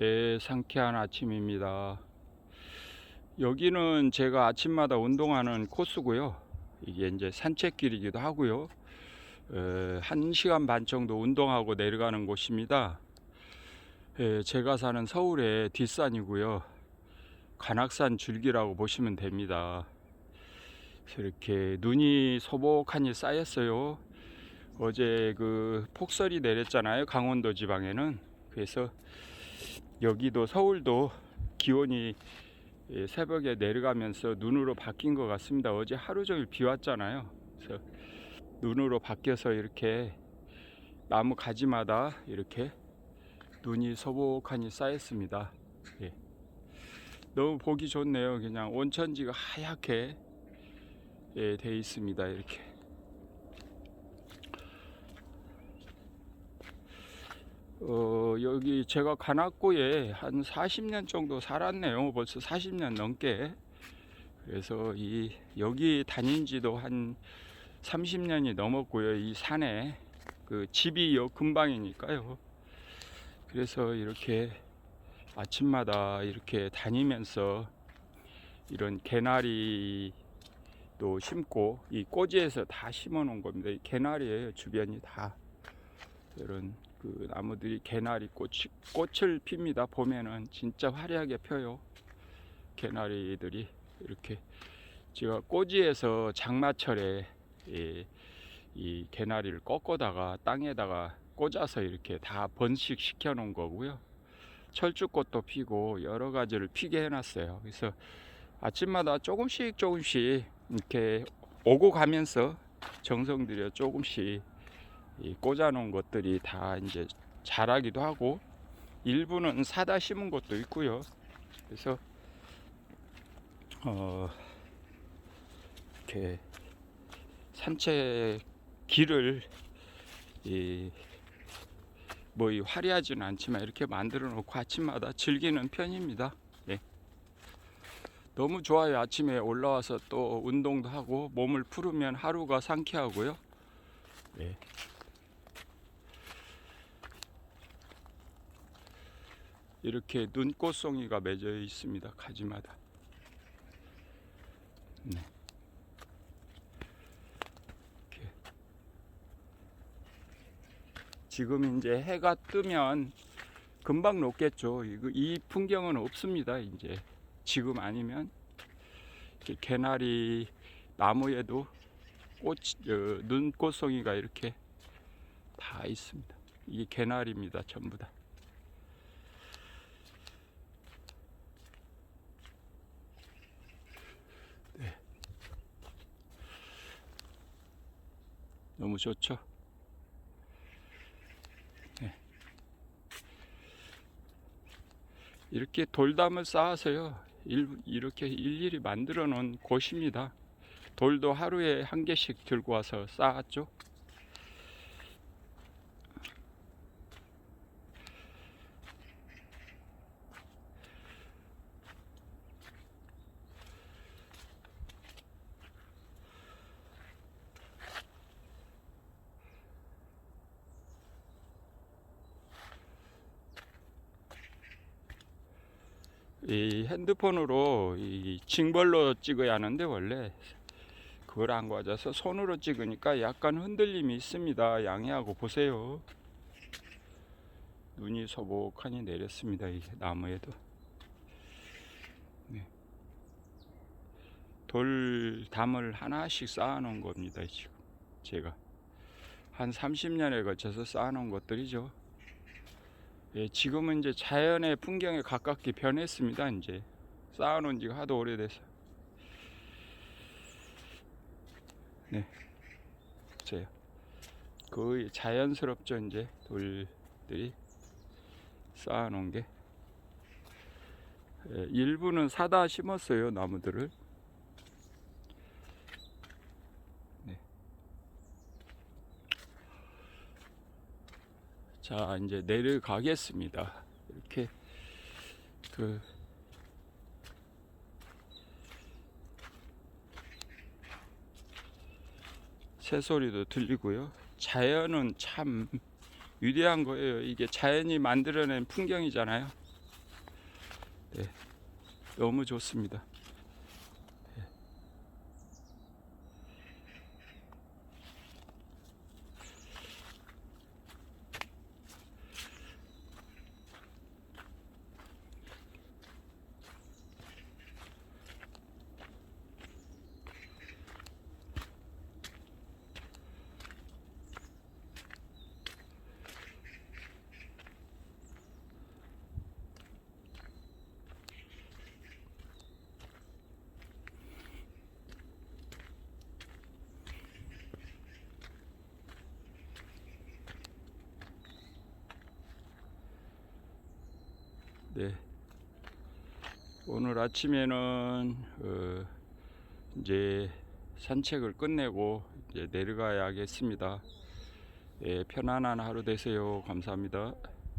네, 상쾌한 아침입니다. 여기는 제가 아침마다 운동하는 코스고요. 이게 이제 산책길이기도 하고요. 에, 한 시간 반 정도 운동하고 내려가는 곳입니다. 에, 제가 사는 서울의 뒷산이고요. 관악산 줄기라고 보시면 됩니다. 이렇게 눈이 소복하니 쌓였어요. 어제 그 폭설이 내렸잖아요. 강원도 지방에는. 그래서 여기도 서울도 기온이 예, 새벽에 내려가면서 눈으로 바뀐 것 같습니다. 어제 하루 종일 비 왔잖아요. 그래서 눈으로 바뀌어서 이렇게 나무 가지마다 이렇게 눈이 소복하니 쌓였습니다. 예. 너무 보기 좋네요. 그냥 온천지가 하얗게 예, 돼 있습니다. 이렇게. 어, 여기 제가 관악구에 한 40년 정도 살았네요. 벌써 40년 넘게. 그래서 이 여기 다닌 지도 한 30년이 넘었고요. 이 산에 그 집이 요 근방이니까요. 그래서 이렇게 아침마다 이렇게 다니면서 이런 개나리도 심고 이 꼬지에서 다 심어 놓은 겁니다. 이 개나리예요. 주변이 다 이런 그 나무들이 개나리 꽃, 꽃을 핍니다. 봄에는 진짜 화려하게 펴요. 개나리들이 이렇게 제가 꼬지에서 장마철에 이, 이 개나리를 꺾어다가 땅에다가 꽂아서 이렇게 다 번식 시켜 놓은 거고요. 철쭉꽃도 피고 여러 가지를 피게 해놨어요. 그래서 아침마다 조금씩 조금씩 이렇게 오고 가면서 정성 들여 조금씩 이 꽂아놓은 것들이 다 이제 자라기도 하고 일부는 사다 심은 것도 있고요. 그래서 어 이렇게 산책 길을 이 뭐 이 화려하지는 않지만 이렇게 만들어 놓고 아침마다 즐기는 편입니다. 예. 너무 좋아요. 아침에 올라와서 또 운동도 하고 몸을 풀으면 하루가 상쾌하고요. 예. 이렇게 눈꽃송이가 맺어 있습니다. 가지마다. 네. 이렇게. 지금 이제 해가 뜨면 금방 녹겠죠. 이 풍경은 없습니다. 이제 지금 아니면 이렇게 개나리 나무에도 꽃, 어, 눈꽃송이가 이렇게 다 있습니다. 이게 개나리입니다. 전부 다. 너무 좋죠. 네. 이렇게 돌담을 쌓아서요. 일, 이렇게 일일이 만들어 놓은 곳입니다. 돌도 하루에 한 개씩 들고 와서 쌓았죠. 이 핸드폰으로 이 징벌로 찍어야 하는데 원래 그걸 안 가져서 손으로 찍으니까 약간 흔들림이 있습니다. 양해하고 보세요. 눈이 소복하니 내렸습니다. 이 나무에도. 네. 돌담을 하나씩 쌓아놓은 겁니다. 지금 제가 한 30년에 걸쳐서 쌓아놓은 것들이죠. 예, 지금은 이제 자연의 풍경에 가깝게 변했습니다. 이제 쌓아놓은 지가 하도 오래돼서. 네, 저요. 거의 자연스럽죠. 이제 돌들이 쌓아놓은 게. 예, 일부는 사다 심었어요. 나무들을. 자, 이제 내려가겠습니다. 이렇게 그 새소리도 들리고요. 자연은 참 위대한 거예요. 이게 자연이 만들어낸 풍경이잖아요. 네, 너무 좋습니다. 네. 오늘 아침에는 어, 이제 산책을 끝내고 이제 내려가야겠습니다. 예, 편안한 하루 되세요. 감사합니다.